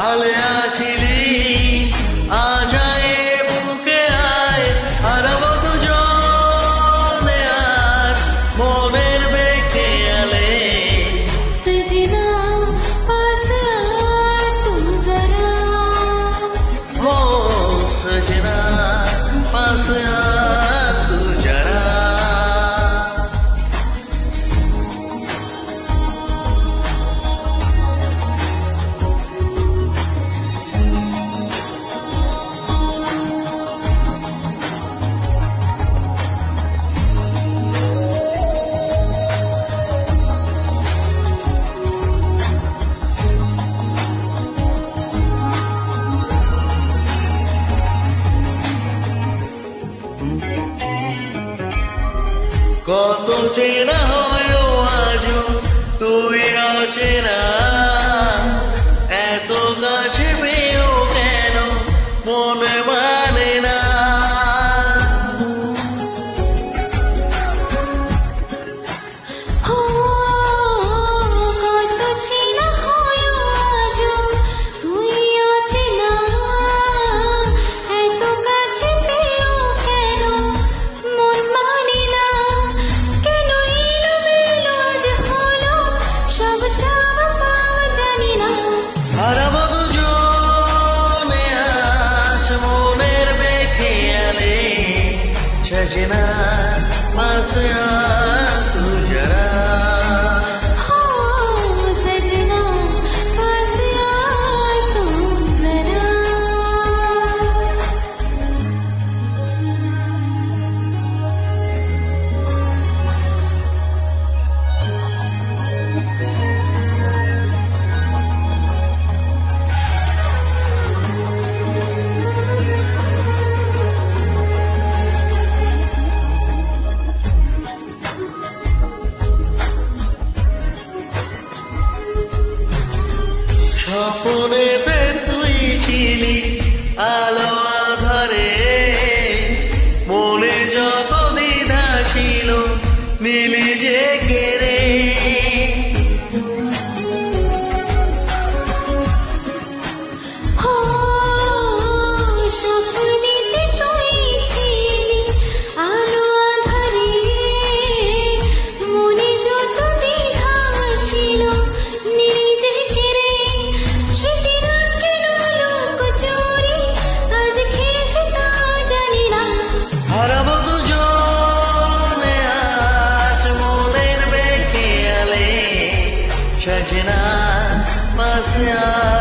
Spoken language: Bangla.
Ale así কত চেনা হয় আজ তুই অচেনা এত গাছ imaginar Milecek Şecina Masya